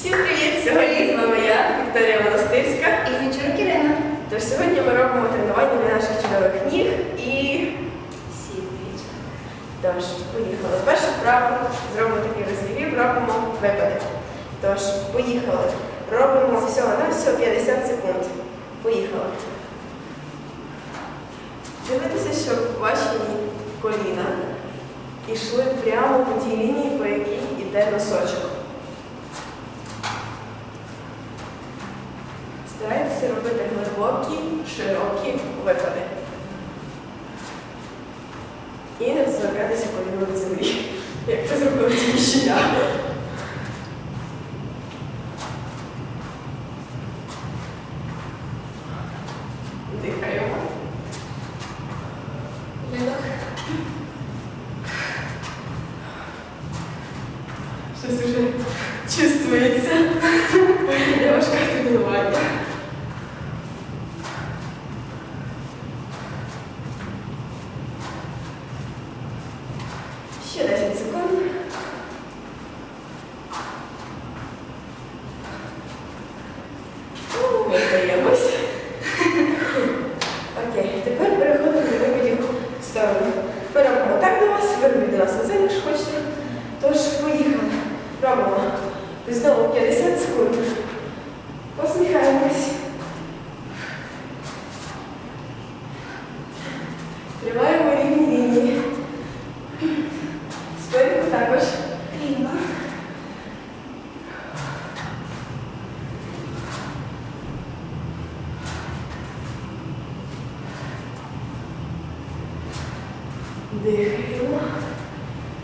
Всім привіт! Сьогодні з вами я, Вікторія Монастирська. І Гончарук Ірина. Тож сьогодні ми робимо тренування для наших чудових ніг і Сідничка. тож, поїхали. Перше вправо зробимо такий розігрів, робимо випади. Тож, поїхали. Робимо всього на всього 50 секунд. Поїхали. Дивитися, щоб ваші коліна йшли прямо по тій лінії, по якій йде носочок. Широкі випади. І не доторкатися коліном до землі, як це зробила тільки я. Дихаємо. Видох. Щось уже чувствується. Я важка тренування. Ще 10 секунд. Ну, Видаємось. Окей, тепер переходимо до виводів в сторону. Переходимо так до вас, виробіть до нас на землю, якщо хочете. Тож, поїхали. Робимо. Знову 50 секунд. Посміхаємось. Тримаємо рівні лінії. Спинку також. Рівно. Дихаємо.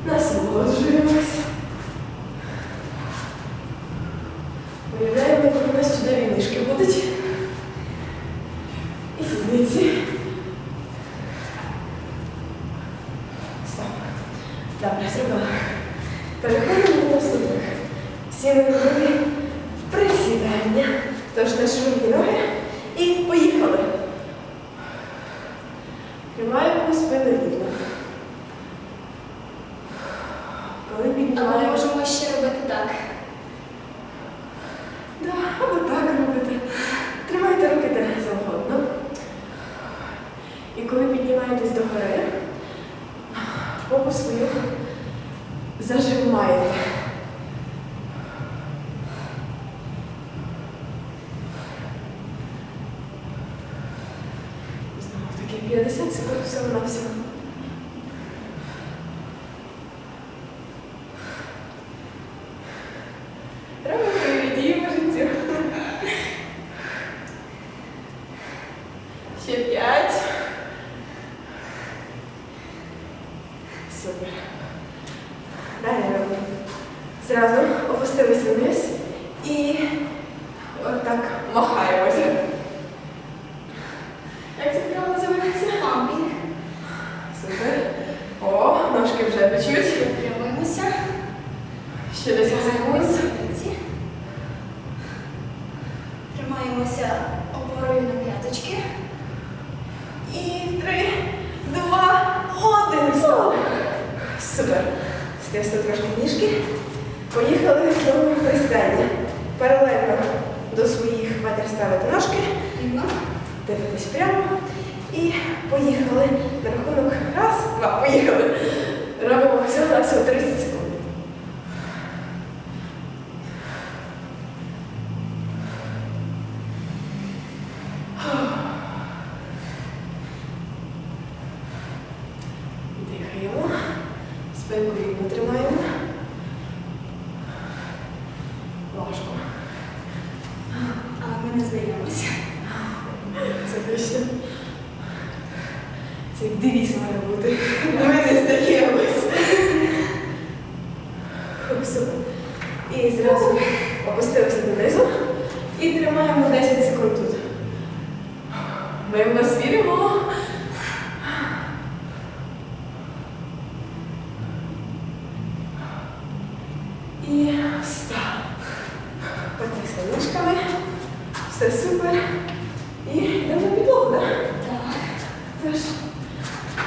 Насолоджуємось. Уявляємо, як у нас чудові ніжки будуть. І сідниці. Стоп. Добре, зробила. Переходимо до наступних. Всі ноги присідання. Тож на широкі ноги. І поїхали. Тримаємо спину рівно. Коли А ми піднімаємо. можемо ще робити так. Да, або так робите. Тримайте руки де завгодно. І коли піднімаєтесь до гори, попу свою зажимаєте. Знову таки 50 секунд всього на всього. Треба приведімо життю. Ще п'ять. Супер. Далі робимо. Зразу опустилися вниз і отак махаємося. Як це вправо називається? Пампінг. Супер. О, ножки вже печуть. Випрямуємося. Ще 10 секунд. Сідниці. Тримаємося опорою на п'яточки. І три, два, один. Стоп. Супер. Стисли трошки ніжки. Поїхали до присідання. Паралельно до своїх метр ставити ножки, дивитись прямо. І поїхали. На рахунок раз, два, поїхали. Робимо всього на всього 30 секунд. Дихаємо. Спинку рівно тримаємо. Важко. Але ми здаємося. Це точно. Це як девіз має бути. Ми не здаємось. Супер. І зразу опустилися донизу. І тримаємо 10 секунд тут. Ми в вас віримо. І став. Потисли ніжками. Все супер. І йдемо на підлогу, так? Так. Тож,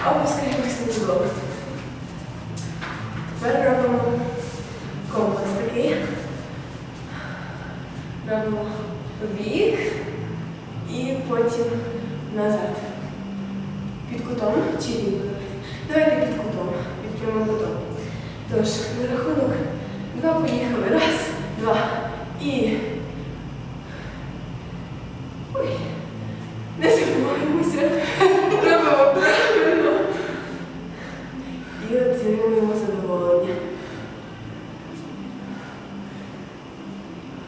опускаємося на підлогу. Тепер робимо комплекс такий. Робимо бік і потім назад. Під кутом чи ліво? Давайте під кутом, під прямим кутом. Тож, на рахунок два поїхали. Раз, два. І. Ой. Не забуваємося. Робимо правильно. І отримуємо задоволення.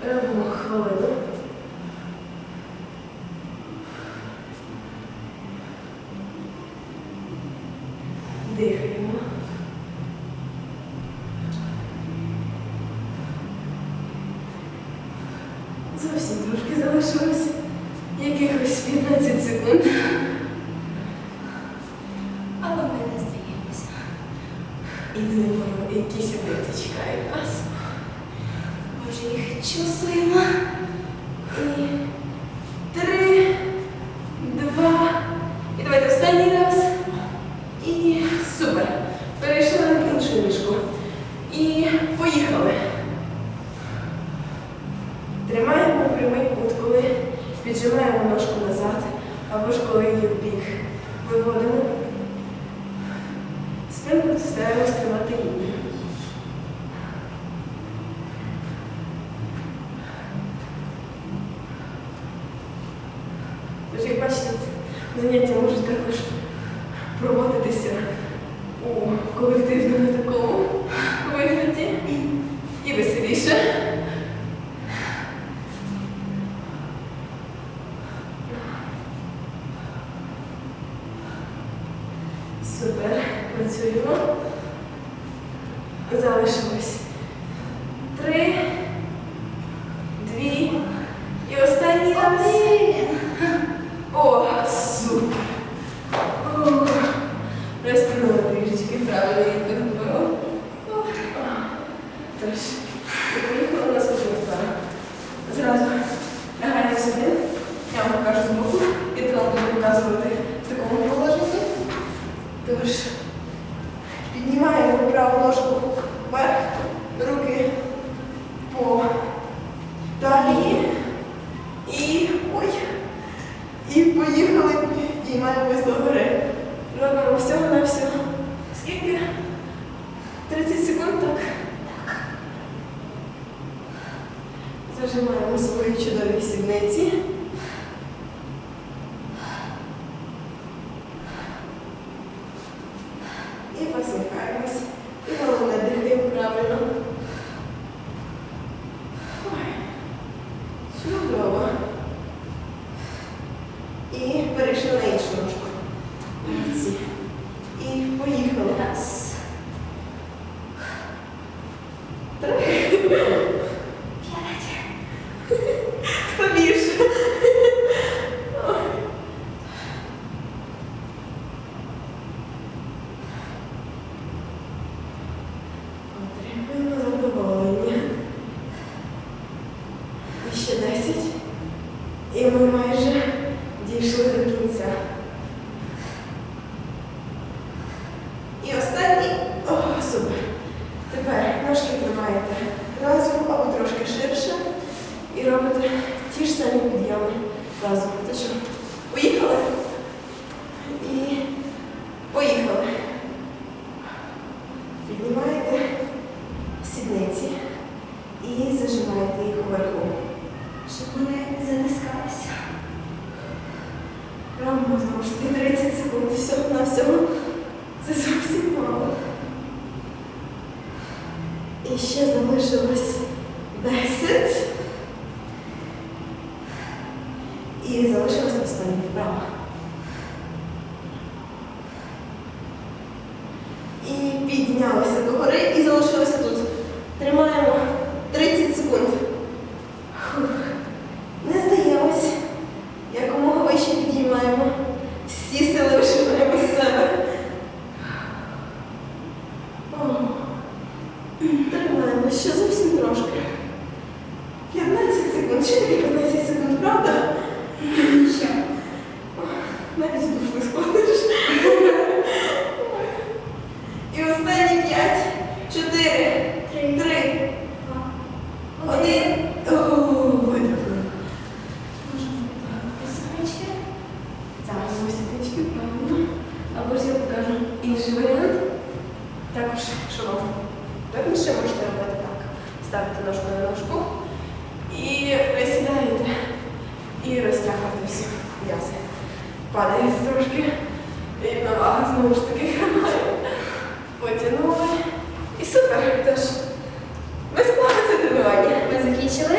Робимо хвилину. Дихаємо. Зовсім трошки залишилось. Якихось 15 секунд. Але ми не здаємося. І думаємо, які сюди чекають нас. Ми вже їх чувствуємо. І три, два. І давайте останній раз. І супер. Перейшли на іншу ніжку. І поїхали. Тримаємо прямий кут, коли піджимаємо ножку назад, або ж коли її в бік. Виводимо. Спинку стараємось тримати рівно. Тож, як бачите, заняття можуть також проводитися у колективному такому вигляді і веселіше. Тож, піднімаємо праву ножку вверх, руки по талії. І ой. І поїхали, підіймаємось до гори. Робимо всього на всього. Скільки? 30 секунд, так? Так. Зажимаємо свої чудові сідниці. І посміхаємось. І головне дихаємо правильно. Ой, чудово. І перейшли на іншу ножку. Молодці. І поїхали. Раз. Три. П'ять. Хто більше? Ой. Отримуємо задоволення. І ще 10. І ми майже дійшли до кінця. І останній. О, супер. Тепер ножки тримаєте разом або трошки ширше. І робите ті ж самі підйоми разом. То що, поїхали? І поїхали. Піднімаєте сідниці і зажимаєте їх вверху. Щоб вони не затискалися. Робимо знову ж таки 30 секунд всього на всього. Це зовсім мало. І ще залишилось 10. І залишилась на своїх вправо. І піднялися до гори і залишилося тут. Тримаємо 30 секунд. Фух. Не здаємось. Якомога вище підіймаємо. Всі сили вишиваємо з себе. О. Тримаємо ще зовсім трошки. інший варіант. Також, що вам вигідніше, можете робити так. Ставите ножку на ножку і присідаєте. І розтягуєте всі м'язи. Падаєте стружки. Рівна вага знову ж таки хромає. Потягнули. І супер. Тож, склали це тренування. Ми закінчили,